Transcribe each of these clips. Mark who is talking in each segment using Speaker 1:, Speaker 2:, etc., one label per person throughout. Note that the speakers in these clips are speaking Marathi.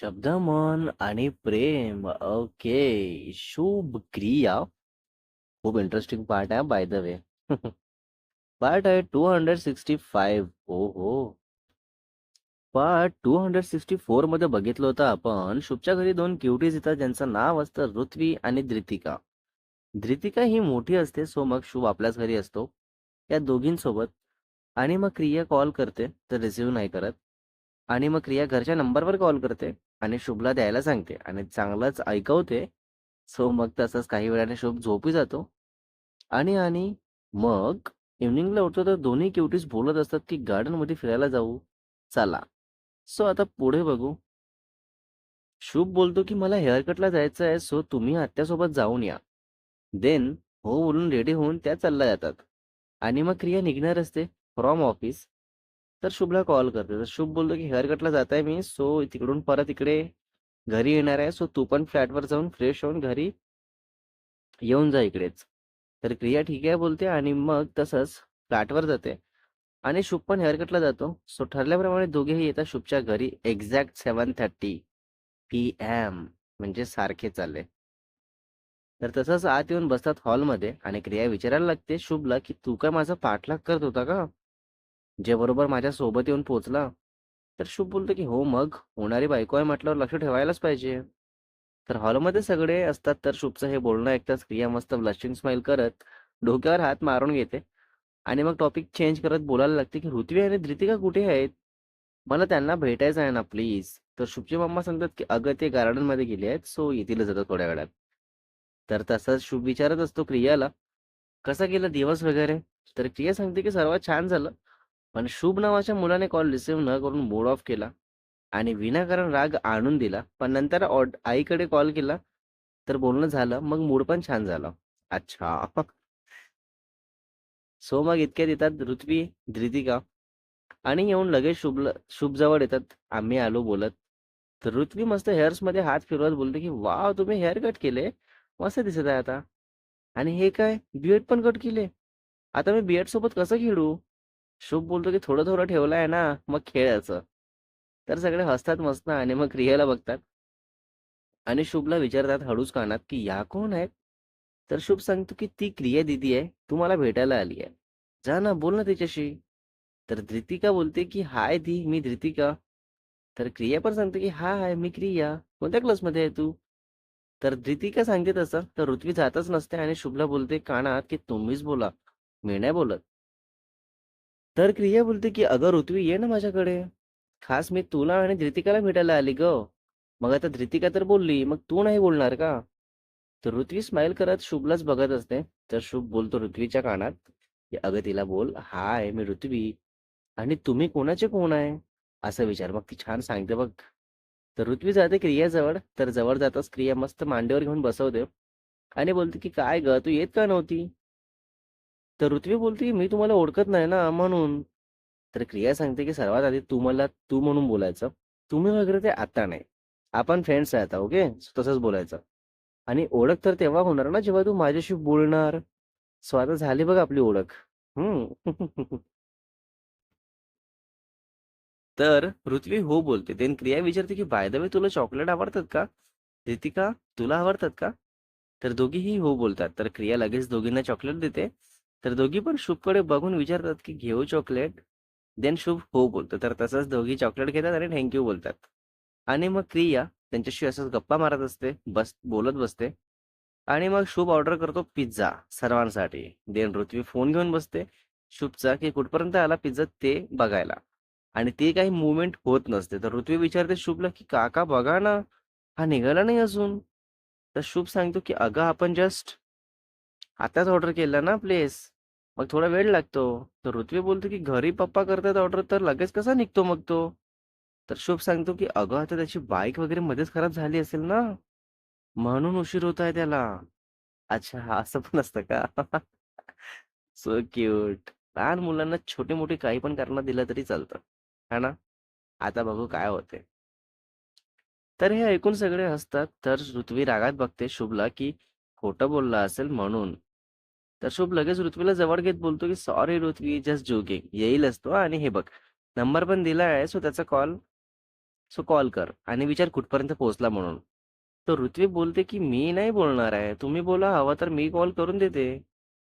Speaker 1: शब्द मन आणि प्रेम. ओके. शुभ क्रिया. खूप इंटरेस्टिंग पार्ट आहे बाय द वे पार्ट आहे टू हंड्रेड सिक्स्टी फाईव्ह ओ हो पार्ट टू हंड्रेड सिक्स्टी फोरमध्ये बघितलं होतं आपण. शुभच्या घरी दोन क्युटीज येतात ज्यांचं नाव असतं ऋत्वी आणि धृतिका धृतिका ही मोठी असते सो मग शुभ आपल्याच घरी असतो. या दोघींसोबत. आणि मग क्रिया कॉल करते तर रिसिव्ह नाही करत. आणि मग क्रिया घरच्या नंबरवर कॉल करते. आणि शुभला द्यायला सांगते आणि चांगलंच ऐकवते. सो मग तसंच काही वेळाने शुभ झोपी जातो. आणि आणि मग इव्हनिंगला उठतो तर दोन्ही क्युटीज बोलत असतात की गार्डनमध्ये फिरायला जाऊ. चला. सो आता पुढे बघू. शुभ बोलतो की मला हेअरकटला जायचं आहे सो तुम्ही आत्यासोबत जाऊन या. देन हो बोलून रेडी होऊन त्या चालल्या जातात. आणि मग क्रिया निघणार असते फ्रॉम ऑफिस. तर शुभला कॉल करते तर शुभ बोलतो की हेअरकटला जात आहे मी. सो तिकडून परत इकडे घरी येणार आहे. सो तू पण फ्लॅटवर जाऊन फ्रेश होऊन घरी येऊन जा इकडेच. तर क्रिया ठीक आहे बोलते आणि मग तसंच फ्लॅटवर जाते. आणि शुभ पण हेअरकटला जातो. सो ठरल्याप्रमाणे दोघेही येतात शुभच्या घरी. Exact seven thirty P M म्हणजे सारखे चालले. तर तसंच आत येऊन बसतात हॉलमध्ये आणि क्रिया विचारायला लागते शुभला की तू काय माझा पाठलाग करत होता का? बरोबर माझ्या सोबत येऊन पोहोचला तर शुभ बोलतो की हो मग होणारी बायको आहे म्हटल्यावर लक्ष ठेवायलाच पाहिजे. तर हॉलमध्ये सगळे असतात तर शुभचं हे बोलणं ऐकताच क्रिया मस्त ब्लशिंग स्माइल करत डोक्यावर हात मारून घेते. आणि मग टॉपिक चेंज करत बोलायला लागते की ऋत्वी आणि धृतिका कुठे आहेत? मला त्यांना भेटायचं आहे ना प्लीज तर शुभची मम्मा सांगतात की अगं ते गार्डनमध्ये गेले आहेत सो येतीलच आता थोड्या वेळात. तर तसाच शुभ विचारत असतो क्रियाला कसा गेला दिवस वगैरे? तर क्रिया सांगते की सर्वात छान झालं पण शुभ नावाच्या मुलाने कॉल रिसिव्ह न करून बोर्ड ऑफ केला आणि विनाकारण राग आणून दिला. पण नंतर ऑड- आईकडे कॉल केला तर बोलणं झालं मग मूड पण छान झालं. अच्छा. सो मग इतक्यात येतात ऋत्वी धृतिका आणि येऊन लगेच शुभ शुभ जवळ येतात. आम्ही आलो बोलत. तर ऋत्वी मस्त हेअर्समध्ये हात फिरवत बोलते की वाव तुम्ही हेअर कट केले. मस्त दिसत आहे आता. आणि हे काय? बीएड पण कट केले. आता मी बीएड सोबत कसं खेळू? शुभ बोलतो की थोडं थोडं ठेवलं आहे ना मग खेळायचं. तर सगळे हसतात मस्त आणि मग रियाला बघतात. आणि शुभला विचारतात हळूच कानात की या कोण आहेत? तर शुभ सांगतो की ती क्रिया दिदी आहे तू मला भेटायला आली आहे. जा ना बोल ना तिच्याशी. तर धृतिका बोलते की हाय दी मी धृतिका. तर क्रिया पण सांगते की हाय मी क्रिया. कोणत्या क्लासमध्ये आहे तू? तर धृतिका सांगते तसं तर ऋत्वी जातच नसते आणि शुभला बोलते कानात की तुम्हीच बोला मी नाही बोलत. तर क्रिया बोलते की अगं ऋत्वी ये ना माझ्याकडे. खास मी तुला आणि धृतिकाला भेटायला आली ग. मग आता धृतिका तर बोलली मग तू नाही बोलणार का? तर ऋत्वी स्माइल करत शुभलाच बघत असते. तर शुभ बोलतो ऋत्वीच्या कानात की अगं तिला बोल हाय मी ऋत्वी. आणि तुम्ही कोणाचे कोण आहे? असं विचार. मग ती छान सांगते बघ. तर ऋत्वी जाते क्रियाजवळ. तर जवळ जाताच क्रिया मस्त मांडीवर घेऊन बसवते. आणि बोलते की काय ग तू येत का नव्हती? तर ऋत्वी बोलते की मी तुम्हाला ओळखत नाही ना म्हणून. तर क्रिया सांगते की सर्वात आधी तू मला तू म्हणून बोलायचं. तुम्ही वगैरे ते आता नाही. आपण फ्रेंड्स आहे आता ओके तसंच बोलायचं. आणि ओळख तर तेव्हा होणार ना जेव्हा तू माझ्याशी बोलणार. सो आता झाली बघ आपली ओळख. हम्म. तर ऋत्वी हो बोलते. देन क्रिया विचारते की बाय द वे तुला चॉकलेट आवडतात का? रितिका तुला आवडतात का? तर दोघीही हो बोलतात. तर क्रिया लगेच दोघींना चॉकलेट देते. तर दोघी पण शुभकडे बघून विचारतात की घेऊ चॉकलेट देन शुभ हो बोलतो. तर तसंच दोघी चॉकलेट घेतात आणि थँक्यू बोलतात. आणि मग क्रिया त्यांच्याशी असंच गप्पा मारत असते बस बोलत बसते. आणि मग शुभ ऑर्डर करतो पिझ्झा सर्वांसाठी. देन ऋत्वी फोन घेऊन बसते शुभचा की कुठपर्यंत आला पिझ्झा ते बघायला? आणि ते काही मुवमेंट होत नसते. तर ऋत्वी विचारते शुभला की काका बघा ना हा निघाला नाही अजून? तर शुभ सांगतो की अगं आपण जस्ट आताच ऑर्डर केला ना प्लेस. मग थोडा वेळ लागतो. तर ऋत्वी बोलतो की घरी पप्पा करतात ऑर्डर तर लगेच कसा निघतो मग तो? तर शुभ सांगतो की अगं आता त्याची बाईक वगैरे मध्येच खराब झाली असेल ना? म्हणून उशीर होत आहे त्याला. अच्छा हा असं पण असतं का? सो क्यूट लहान मुलांना छोटे मोठे काही पण कारण दिलं तरी चालतं. है ना? आता बघू काय होते. तर हे ऐकून सगळे हसतात. तर ऋत्वी रागात बघते शुभला की खोटं बोलला असेल म्हणून. तर शुभ लगेच ऋत्वीला जवळ घेत बोलतो की सॉरी ऋत्वी जस्ट जोकिंग येईल असतो आणि हे बघ नंबर पण दिला आहे सो त्याचा कॉल सो कॉल कर आणि विचार कुठपर्यंत पोहोचला म्हणून. तर ऋत्वी बोलते की मी नाही बोलणार आहे. तुम्ही बोला हवा तर मी कॉल करून देते.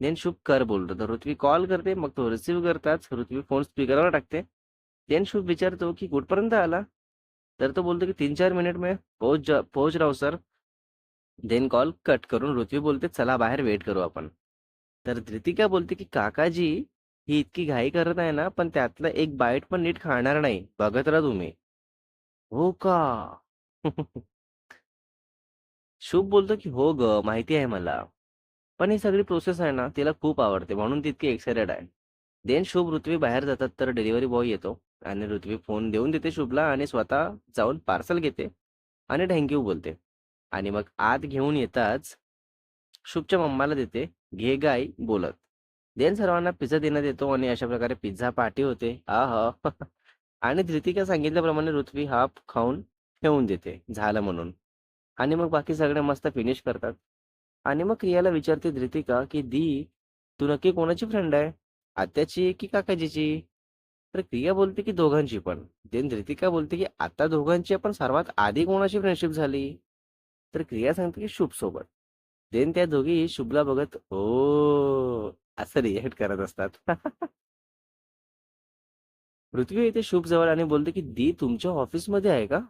Speaker 1: देन शुभ कर बोलतो. तर ऋत्वी कॉल करते मग तो रिसिव्ह करताच ऋत्वी फोन स्पीकरवर टाकते. देन शुभ विचारतो की कुठपर्यंत आला? तर तो बोलतो की तीन चार मिनिट में पोहोच जा पोहोच राहू सर देन कॉल कट करून ऋत्वी बोलते चला बाहेर वेट करू आपण. तर धृतिका बोलते की काकाजी ही इतकी घाई करत आहे ना पण त्यातलं एक बाईट पण नीट खाणार नाही. बघत राहा तुम्ही. हो का? शुभ बोलतो की हो ग माहिती आहे मला. पण ही सगळी प्रोसेस आहे ना तिला खूप आवडते म्हणून ती इतकी एक्सायटेड आहे. देन शुभ ऋत्वी बाहेर जातात तर डिलिव्हरी बॉय येतो आणि ऋत्वी फोन देऊन देते शुभला आणि स्वतः जाऊन पार्सल घेते आणि थँक्यू बोलते. आणि मग आत घेऊन येताच शुभच्या मम्माला देते घे गाई बोलत. देन सर्वांना पिझ्झा देण्यात येतो आणि अशा प्रकारे पिझ्झा पार्टी होते. आह आणि धृतिका सांगितल्याप्रमाणे पृथ्वी हाफ खाऊन ठेवून देते. झालं म्हणून. आणि मग बाकी सगळे मस्त फिनिश करतात. आणि मग क्रियाला विचारते धृतिका की दी तू नक्की कोणाची फ्रेंड आहे? आत्याची की काकाजीची? तर क्रिया बोलते की दोघांची पण. देन धृतिका बोलते की आता दोघांची पण सर्वात आधी कोणाची फ्रेंडशिप झाली? तर क्रिया सांगते की शुभ सोबत. देन त्या दोघी शुभला बघत ओ असं रिएक्ट करत असतात. पृथ्वी येते शुभ जवळ आणि बोलते की दी तुमच्या ऑफिसमध्ये आहे का?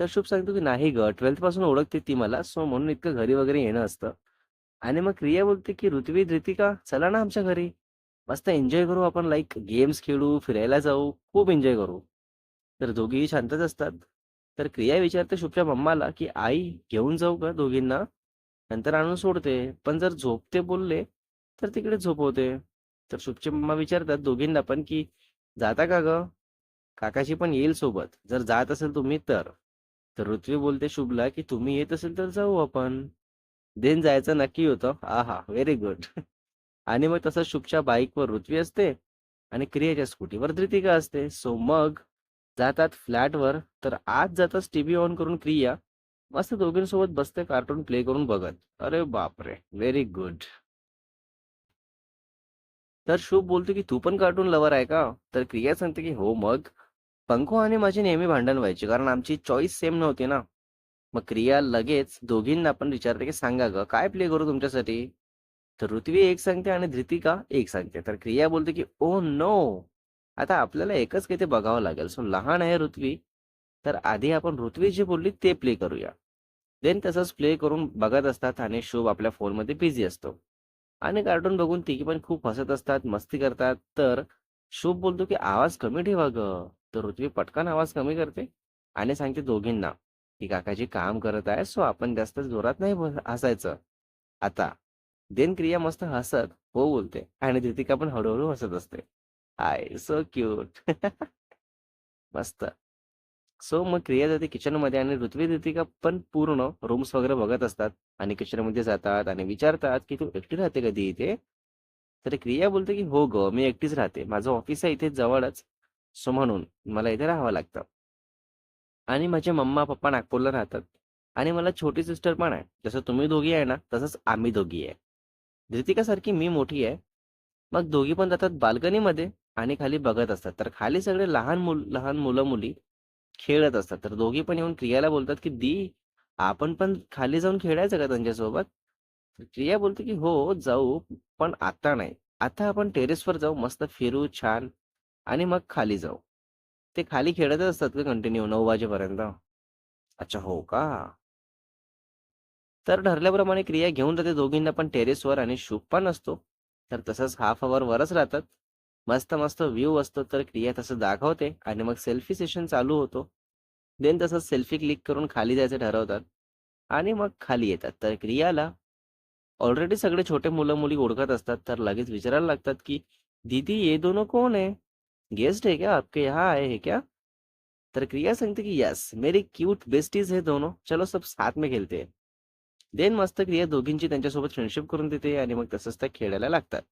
Speaker 1: तर शुभ सांगतो की नाही ग ट्वेल्थपासून ओळखते ती मला सो म्हणून इतकं घरी वगैरे येणं असतं. आणि मग क्रिया बोलते की ऋत्वी धृतिका चला ना आमच्या घरी. मस्त एन्जॉय करू आपण लाईक गेम्स खेळू फिरायला जाऊ खूप एन्जॉय करू. तर दोघीही शांतच असतात. तर क्रिया विचारते शुभच्या मम्माला की आई घेऊन जाऊ का दोघींना? नंतर आणून सोडते. पण जर झोपते बोलले तर तिकडे झोपवते. तर शुभचे मम्मा विचारतात दोघींना पण की जाता का ग? काकाशी पण येईल सोबत. जर जात असेल तुम्ही तर. तर ऋत्वी बोलते शुभला की तुम्ही येत असेल तर जाऊ आपण. देन जायचं नक्की होतं. आहा व्हेरी गुड आणि मग तसं शुभच्या बाईकवर ऋत्वी असते आणि क्रियाच्या स्कूटीवर धृतिका असते. सो मग जातात फ्लॅटवर. तर आज जाताच टीव्ही ऑन करून क्रिया. मस्त दोघींसोबत बसते कार्टून प्ले करून बघत. अरे बापरे! व्हेरी गुड तर शुभ बोलतो की तू पण कार्टून लवर आहे का? तर क्रिया सांगते की हो मग. पंखो आणि माझी नेहमी भांडण व्हायची कारण आमची चॉईस सेम नव्हती ना. मग क्रिया लगेच दोघींना पण विचारते की सांगा ग काय प्ले करू तुमच्यासाठी? तर ऋत्वी एक सांगते आणि धृतिका एक सांगते. तर क्रिया बोलते की oh ओ नो आता आपल्याला एकच काही ते बघावं लागेल. सो लहान आहे ऋत्वी तर आधी आपण ऋत्वी जे बोलली ते प्ले करूया. देन तसंच प्ले करून बघत असतात आणि शुभ आपल्या फोनमध्ये बिझी असतो. आणि कार्टून बघून तिघी पण खूप हसत असतात मस्ती करतात. तर शुभ बोलतो की आवाज कमी ठेवा ग. तर ऋत्वी पटकन आवाज कमी करते आणि सांगते दोघींना की काकाजी काम करत आहे सो आपण जास्त जोरात नाही हसायचं. आता देन क्रिया मस्त हसत हो बोलते आणि धृतिका पण हळूहळू हसत असते. आय सो क्यूट मस्त. सो मग क्रिया जाते किचनमध्ये आणि ऋत्वी ऋतिका पण पूर्ण रूम्स वगैरे बघत असतात आणि किचनमध्ये जातात आणि विचारतात की तू एकटी राहते कधी इथे? तर क्रिया बोलते की हो ग मी एकटीच राहते. माझं ऑफिस आहे इथे जवळच. सो म्हणून मला इथे राहावं लागतं. आणि माझे मम्मा पप्पा नागपूरला राहतात. आणि मला छोटी सिस्टर पण आहे. जसं तुम्ही दोघी आहे ना तसंच आम्ही दोघी आहे. ऋतिकासारखी मी मोठी आहे. मग दोघी पण जातात बाल्कनीमध्ये आणि खाली बघत असतात. तर खाली सगळे लहान मुल लहान मुलं मुली खेळत असतात. तर दोघी पण येऊन क्रियाला बोलतात की दी आपण पण खाली जाऊन खेळायचं का त्यांच्यासोबत? क्रिया बोलते की हो जाऊ पण आता नाही. आता आपण टेरेसवर जाऊ मस्त फिरू छान आणि मग खाली जाऊ. ते खाली खेळतच असतात का कंटिन्यू नऊ वाजेपर्यंत? अच्छा हो का? तर ठरल्याप्रमाणे क्रिया घेऊन जाते दोघींना पण. टेरेसवर आणि शुभ पण असतो. तर तसंच हाफ अवर वरच राहतात. मस्त मस्त व्ह्यू असतो तर क्रिया तसं दाखवते आणि मग सेल्फी सेशन चालू होतो. देन तसं सेल्फी क्लिक करून खाली जायचं ठरवतात आणि मग खाली येतात. तर क्रियाला ऑलरेडी सगळे छोटे मुलं मुली ओळखत असतात तर लगेच विचारायला लागतात की दीदी ये दोनों कोण आहे? गेस्ट है क्या? आपके यहाँ आए हे क्या? तर क्रिया सांगते की यस मेरी क्यूट बेस्टीज है दोनों. चलो सब साथ में खेलते देन मस्त क्रिया दोघींची त्यांच्यासोबत फ्रेंडशिप करून देते आणि मग तसंच त्या खेळायला लागतात.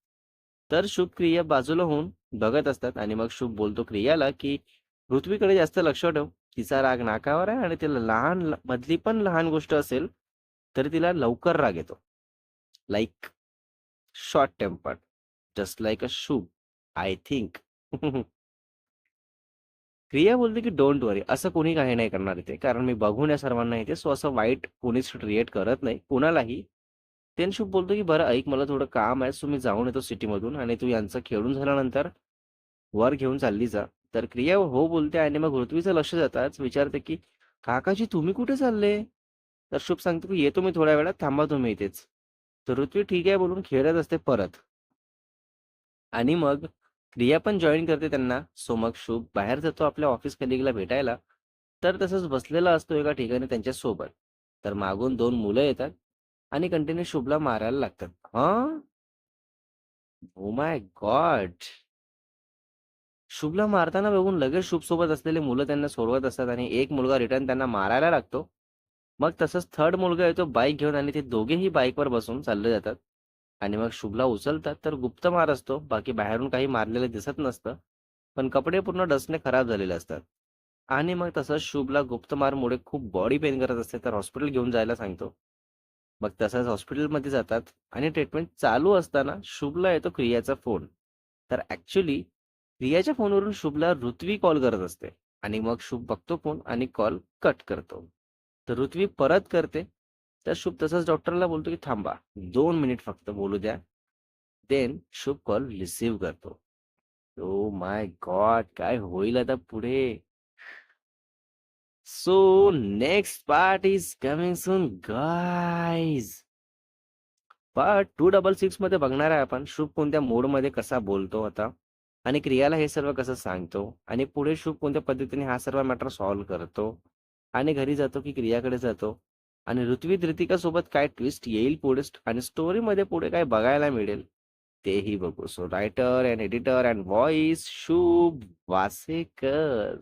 Speaker 1: तर शुभ क्रिया बाजूला होऊन बघत असतात आणि मग शुभ बोलतो क्रियाला की पृथ्वीकडे जास्त लक्ष ठेव. तिचा राग नाकावर आहे आणि तिला लहान मधली पण लहान गोष्ट असेल तरी तिला लवकर राग येतो. Like short tempered just like a Shubh I think क्रिया बोलते की डोंट वरी असं कोणी काही नाही करणार इथे. कारण मी बघून या सर्वांना इथे सो असं वाईट कोणीच क्रिएट करत नाही. कोणालाही त्याने शुभ बोलतो की बरं ऐक मला थोडं काम आहे सो मी जाऊन येतो सिटीमधून आणि तू यांचं खेळून झाल्यानंतर वर घेऊन चालली जा. तर क्रिया हो बोलते आणि मग ऋत्वीचं लक्ष जाताच विचारते की काकाजी तुम्ही कुठे चालले? तर शुभ सांगतो की येतो मी थोड्या वेळात थांबा तुम्ही इथेच. तर ऋत्वी ठीक आहे बोलून खेळत असते परत. आणि मग क्रिया पण जॉईन करते त्यांना. सो मग शुभ बाहेर जातो आपल्या ऑफिस कलिगला भेटायला. तर तसंच बसलेला असतो एका ठिकाणी त्यांच्यासोबत तर मागून दोन मुलं येतात. आणि कंटिन्यू शुभला मारायला लागतात. हा? ओ माय गॉड शुभला मारताना बघून लगेच शुभ सोबत असलेले मुलं त्यांना सोडवत असतात आणि एक मुलगा रिटर्न त्यांना मारायला लागतो. मग तसंच थर्ड मुलगा येतो बाईक घेऊन आणि ते दोघेही बाईकवर बसून चालले जातात. आणि मग शुभला उचलतात तर गुप्त मार असतो. बाकी बाहेरून काही मारलेलं दिसत नसतं. पण कपडे पूर्ण डस्टने खराब झालेले असतात. आणि मग तसंच शुभला गुप्तमारमुळे खूप बॉडी पेन करत असते तर हॉस्पिटल घेऊन जायला सांगतो. मग तसंच हॉस्पिटलमध्ये जातात आणि ट्रीटमेंट चालू असताना शुभला येतो क्रियाचा फोन. तर ॲक्च्युली क्रियाच्या फोनवरून शुभला ऋत्वी कॉल करत असते आणि मग शुभ बघतो फोन आणि कॉल कट करतो. तर ऋत्वी परत करते. तर शुभ तसंच डॉक्टरला बोलतो की थांबा दोन मिनिट फक्त बोलू द्या. देन शुभ कॉल रिसीव्ह करतो. ओ माय गॉड काय होईल आता पुढे? So next part is coming soon, guys part two double सिक्समध्ये बघणार आहे आपण. शुभ कोणत्या मोडमध्ये कसा बोलतो आता? आणि क्रियाला हे सर्व कसं सांगतो? आणि पुढे शुभ कोणत्या पद्धतीने हा सर्व मॅटर सॉल्व्ह करतो? आणि घरी जातो की क्रियाकडे जातो? आणि ऋत्वी ऋतिका सोबत काय ट्विस्ट येईल पुढे? आणि स्टोरी मध्ये पुढे काय बघायला मिळेल? तेही बघू. So writer and editor and voice Shubh Wasekar.